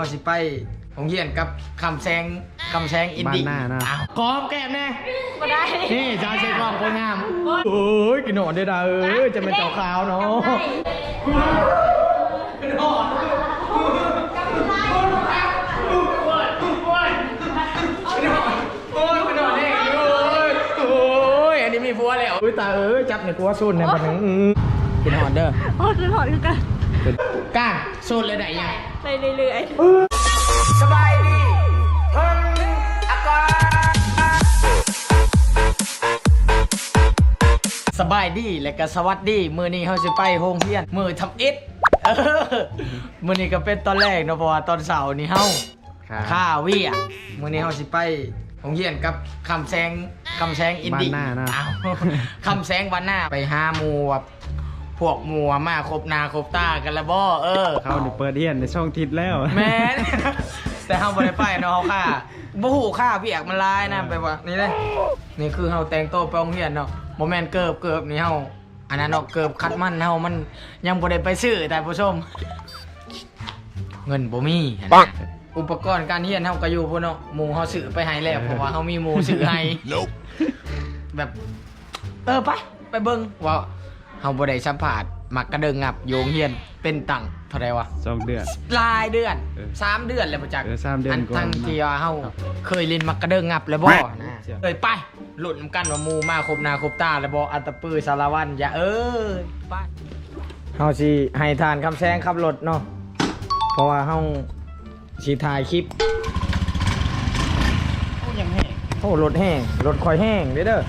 เราสิไปโรงเรียนกับคำแซงคำแซงอินดี้บ้านหน้านะ อ้าวกอมแก้มแน่มาได้ นี่จาเช็คกล้องคนงามโอ้ยกินหนอนเด้อดาเอ้ยจะเป็นเจ้าขาวเนาะโอ้ยกินหนอนเด้โอ้ยโอ้ยอันนี้มีผัวแล้วอุ้ยตาเอ้ยจับในผัวซุนในบัดนึงอื้อกินหนอนเด้อ โอ้คือถอดคือกัน ก้างซุนเลยไหนยัง ไปเรื่อยสบายดีเพิ่นอากาสบายดีและก็สวัสดี มื้อนี้เฮาสิไปโรงเรียน มื้อทำอิฐเออมื้อนี้ก็เป็นตอนแรกเนาะเพราะว่าตอนเสาร์นี่เฮาครับค่าเวียมื้อนี้เฮาสิไปโรงเรียนกับคำแซงคำแซงอินดี้บ้านหน้านะอ้าวคำแซงบ้านหน้าไปหาหมู่แบบ พวกหมู่อะมาครบหน้าครบตากันแล้วบ่เออ เขานี่เปิดเฮียนในช่องทิศแล้ว แมนแต่เฮาบ่ได้ไปเนาะเฮาค่าบ่ฮู้ค่าเปียกมันหลายนะไปว่านี่เลยนี่คือเฮาแต่งตัวไปโรงเรียนเนาะบ่แม่นเกิบเกิบนี่เฮาอันนั้นเนาะเกิบคัดมันเฮามันยังบ่ได้ไปซื้อแต่ผู้ชม เงินบ่มีนะอุปกรณ์การเรียนเฮาก็อยู่พุ่นเนาะหมู่เฮาซื้อไปให้แล้วเพราะว่าเฮามีหมู่ซื้อให้แบบ เออไปไปเบิ่งว่า เฮาบ่ได้สัมภาษณ์มักกระเดิงงับโยงเฮียนเป็นตังค์เท่าไหร่วะสองเดือน รายเดือนเออสามเดือนแล้วประจักษ์เออสามเดือนก่อน ทั้งที่ว่าเฮาครับเคยเล่นมักกระเดิงงับแล้วบ่นะเชื่อเอ้ยไปหลุดนำกันว่าหมูมาครบหนาครบตาแล้วบ่อันตะปือสารวันอย่าเอ้ยไปเฮาสิให้ทานคำแซงขับรถเนาะเพราะว่าเฮาสิถ่ายคลิป โอ้ยังแห้งโอ้รถแห้งรถคอยแห้งเด้อเด้อ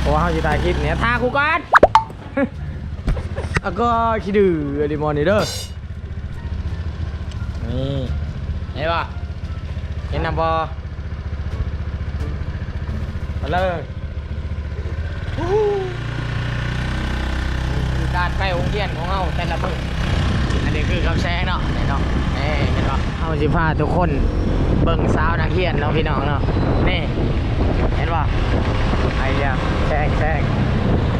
เพราะว่าเฮาสิถ่ายคลิปเนี่ยทากูก่อนอะก็คิดดื้อดิมอนนี่เด้อนี่เห็นปะเห็นนะบอมาเลยคือการไปโรงเรียนของเราแต่ละมื้อ อันนี้คือคำแซงเนาะนี่เนาะนี่เห็นปะเอาสิพาทุกคนเบิ่งสาวนักเรียนเนาะพี่น้องเนาะนี่เห็นปะไอเดียแซงแซง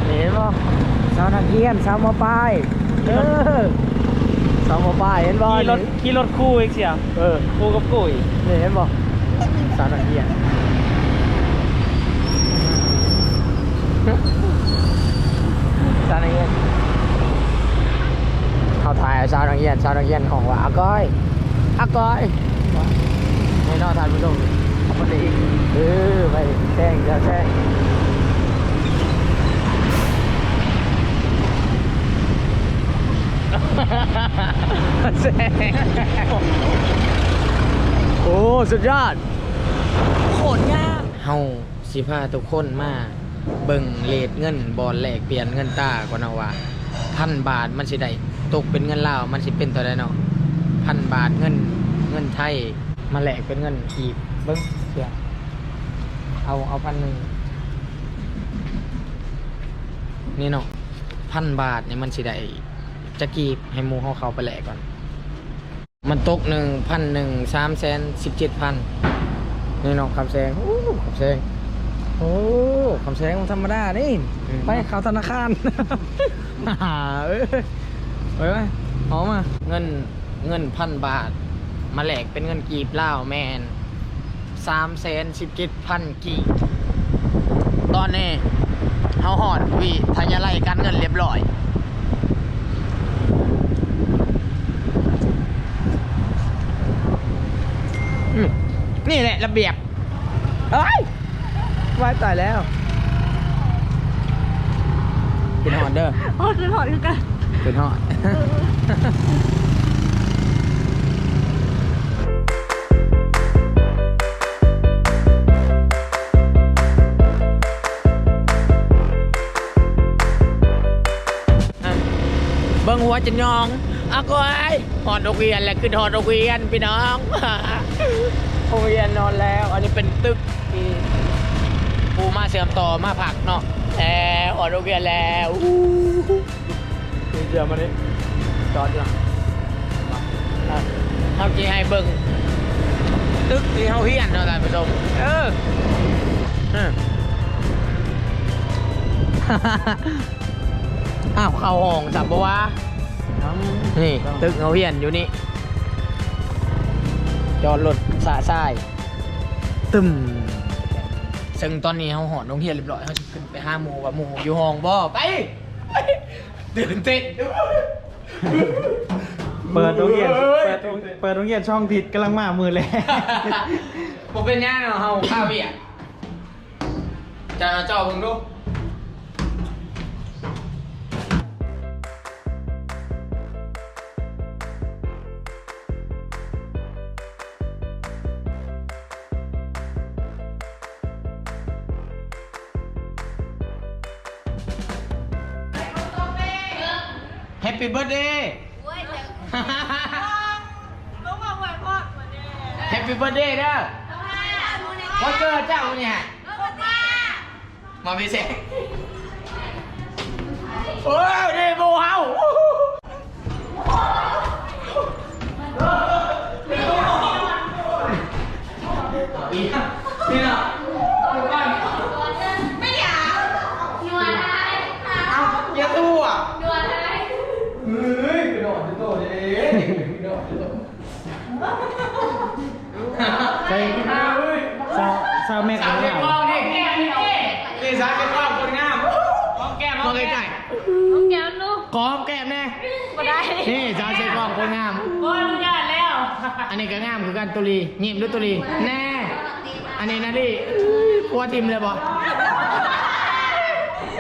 นี่เห็นปะสาวนักเรียนสาวมปลายเออสาวมปลายเห็นปะขี่รถขี่รถคู่อีกเสียเออคู่กับกุ้ยนี่เห็นบ่สาวนักเรียนสาวนักเรียน เขาถ่ายสาวนักเรียนสาวนักเรียนของว่าอาก้อยอาก้อยไม่นอกทานผู้ชมเอาไปอีกเออไปแซงจะแซงแซงโอ้สุดยอดโคตรงามเฮาสิพาทุกคนมาเบิ่งเลทเงินบอลแลกเปลี่ยนเงินตาก่อนนะว่าพันบาทมันสิได้ ตกเป็นเงินลาวมันสิเป็นเท่าใดเนาะพันบาทเงินเงินไทยมาแลกเป็นเงินกีบเบิ่งเสียเอาเอาพันหนึ่งนี่เนาะพันบาทนี่มันสิได้จะกีบให้หมูเขาเขาไปแลกก่อน มันตกหนึ่งพันหนึ่งสามแสนสิบเจ็ดพันนี่เนาะคำแซงโอ้คำแซงโอ้คำแซงมันธรรมดานี่อืมไปเข้าธนาคารฮ่าเอ้ย ไปไหมหอมมาเงินเงินพันบาท มาแหลกเป็นเงินกีบเล่าวแมนสามแสนสิบเจ็ดพันกีบตอนนี้เฮาหอดวิทยาลัยการเงินเรียบร้อยอืมนี่แหละระเบียบเอ้ยไว้ตายแล้วกินหอดเด้อๆโอ้คือถอดคือกัน กินหอดเบิ้งหัวจะยองอะก้อยหอดโรงเรียนแหละขึ้นหอดโรงเรียนพี่น้องโรงเรียนนอนแล้ว อันนี้เป็นตึกที่ปูมาเสื่อมต่อมาผักเนาะแล้วออกโรงเรียนแล้วอู้ เดี๋ยวมาดิจอดหลังเขาจีให้เบิ่งตึกที่เขาเฮียนเนาะท่านผู้ชมเออเอออ้าวเข้าห้องจับปะวะนี่ ตึกเขาเฮียนอยู่นี่ จอดรถสะทรายตึมซึ่งตอนนี้เขาหอนโรงเรียนเรียบร้อยเขาจะขึ้นไปห้าโมงว่าโมงอยู่ห้องบ่ไปไป ตื่นเต้นเปิดโรงเรียนเปิดโรงเปิดโรงเรียนช่องทิศกำลังมามือเลยผมเป็นย่าเนาะเฮาข้าวเวียดจะเอาเจ้าเพิ่งดู แฮปปี้เบิร์ดเดย์ต้องมาไหวพ่อมาเนี่ยแฮปปี้เบิร์ดเดย์เด้อวันเกิดเจ้าเนี่ยมาพิเศษโอ้ยเดโบเฮานี่นะเอาอย่าตู้อะเฮ้ยกระโดดกระโดดเลยกระโดดกระโดด ใช่ซาซาแม็ก สาว ซ์ เก็บกล้องนี่นี่สาว เก็บกล้องคนงามหอมแก้มมองใกล้ต้องแก้วลูกๆขอหอมแก้มแน่ก็ได้นี่สาวเก็บกล้องคนงาม โอ้ยอนุญาตแล้ว อันนี้ก็งามคือกันตุลีเงียบด้วยตุลีแน่ อันนี้นะดิกลัวทิมเลยบ่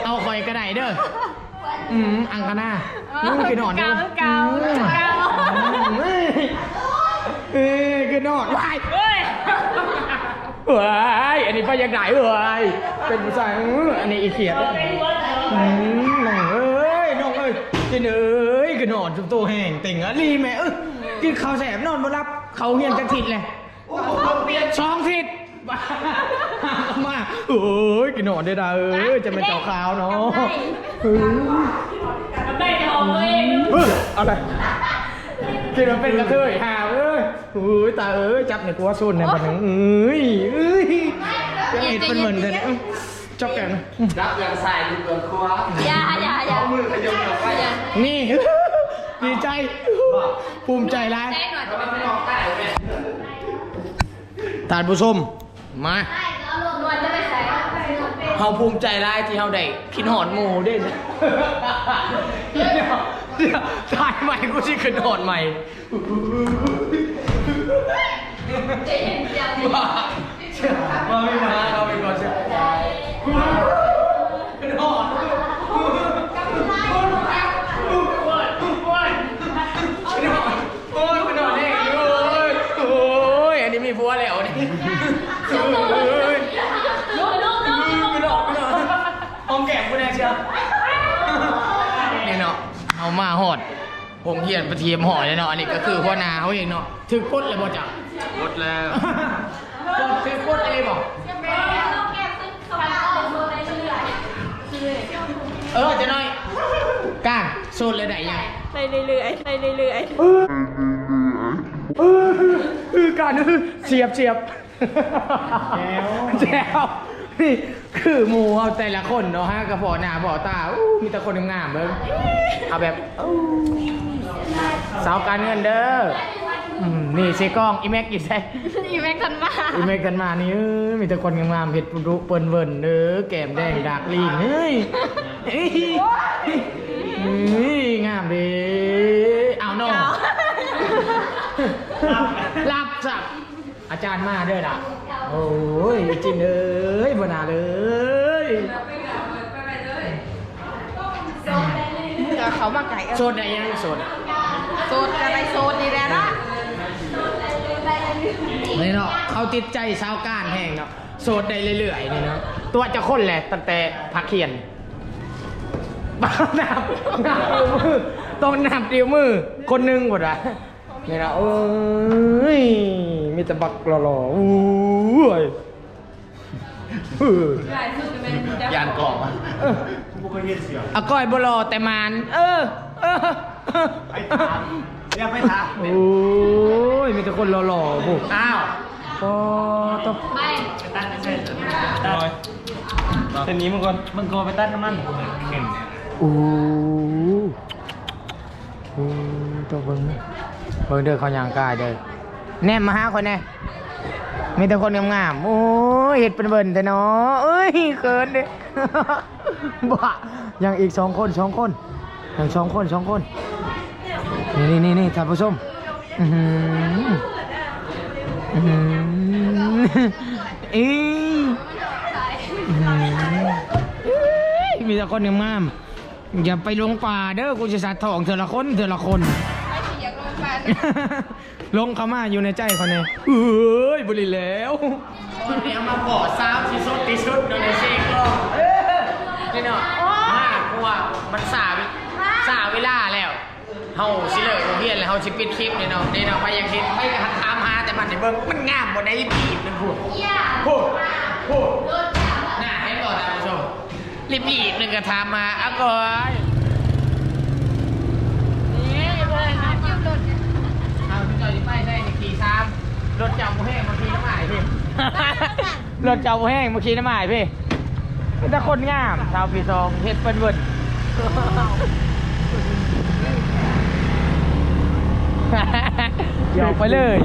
เอาคอยกระไดเด้ออืมอังกะหน้าอืมกินหนอนเด้อเกาเกาเกาอืมเอ้ยกินหนอนว้าย เฮ้ยเว้ย อันนี้ป้ายังไหนเว้ยเป็นผู้ชายอื้ออันนี้อีเขียดอืมน้องเอ้ยน้องเอ้ยกินเอ้ยกินหนอนจุ๊บโตแห้งติ่งอะลีแม่เอ้ยกินข้าวแสบนอนบ่รับเขาเฮียนจักทิศเลยสองทิศมาโอ้ยกินหนอนได้ดาเอ้ยจะเป็นเจ้าขาวเนาะเฮ้ยได้ทองเลยเฮ้ยเอาเลยกินมันเป็นกระเทยหาเอ้ยโอ้ยตาเอ้ยจับในกัวซุนในบัดนึงเอ้ยเอ้ยยัง เห็นเป็นเหมือนเลยเนี่ยจอกแกนรับอย่างใส่ดูเกินครัวอย่าอย่าอย่ามือขยมออกไปนี่ ดีใจ ภูมิใจร้ายทำไมไม่ลองใต้แม่ท่านผู้ชมมาหนวดจะไปใส่เฮาภูมิใจร้ายที่เฮาได้คิดหอนหมูเด้นะเดี๋ยวเดี๋ยวถ่ายใหม่กูสิขึ้นหอนใหม่ หอมแก้มกูแน่เชียวนี่เนาะเอามาหอดผมเหียนประเทียมห่อเลยเนาะอันนี้ก็คือหัวหนาเขาเองเนาะถือกดเลยบ่จ้ะหมดแล้ว กดถือกดเองบ่เออจะหน่อยก้างโซนเลยไหนยังไปเรื่อยๆไปเรื่อยเออเออการเออเสียบเสียบแจ๋ว นี่คือหมูเอาแต่ละคนเนาะฮะกระพอหน้าพอตาอู้มีแต่คนงามๆเบิ่งเอาแบบอู้สาวการเงินเด้ออืมนี่เซกล้องอีแม็กอยู่ใช่ๆอีแม็กทันมาอีเมกกันมานี่เอ้ยมีแต่คนงามๆเผ็ดปุรุเปิ้นเวินเด้อแก้มแดงดากลีนเฮ้ยเฮ้ยเฮ้ยงามเด้เอาน้องรับสับอาจารย์มาเด้อล่ะ โอ้ยจินเอ้ยบนาเลยเขามาไก่โซดได้ยังโซดโซดอะไรโซดนี่แหละนะนี่เนาะเขาติดใจสาวการแห้งเนาะโสดได้เรื่อยๆนี่เนาะตัวจะคนแหละตั้งแต่พักเขียนบ้านับนับเดียวมือต้องนับเดียวมือ คนหนึงหมดอะนี่นะเอ้ยมีแต่บักหล่อๆ อู้ยเออยานกรอบอะเอออาก้อยบลอแต่มานเออเออไปถามอย่าไปถามโอ้ยมีแต่คนหล่อๆพวกอ้าวพอต้องตั้งเส้นตัดเส้นนี้มึงก่อนมึงก็ไปตัดน้ำมันเห็นโอ้โหตัวเบิ้งเบิ้งเด้อเขายางกายเด้อแนมมาหาคนแน่ มีแต่คนงามๆ โอ้ยเห็ดเป็นเบิ่นแต่เนาะเอ้ยเขินเด้บ้ายังอีกสองคนสองคนยังสองคนสองคน นี่นี่นี่นี่ท่านผู้ชมอื้อหืออื้อหืออีอื้อหืออีมีแต่คนงามๆ อย่าไปลงป่าเด้อ กูจะสัตว์ทองเถอะละคนเถอะละคนลง เขามาอยู่ในใจเขาเนี่ยเฮ้ยบุรีแล้วคนนี้เอามาบ่อซ้ำที่สุดที่สุดโดนเซ็กก็นี่เนาะมากเพราะว่ามันสาวิสาเวลาแล้วเฮาสิเลิกโรงเรียนแล้วเฮาสิปิดคลิปนี่เนาะนี่เนาะไปยังคิดไปกระทำหาแต่มันนี่เบิ่งมันงามบ่ได้รีบๆนึงพูดพูดพูดน่าเห็นบ่ท่านผู้ชมรีบๆนึงกระทำมาเอาก่อน เอาพี่จอยไปใช่ขี่ซ้ำ รถเจ้าบุแห้งมาขี่น้ำหมายพี่ รถเจ้าบุแห้งมาขี่น้ำหมายพี่มีแต่คนงาม ชาวปีซองเฮ็ดเป็นเวิร์ดหยอกไปเลย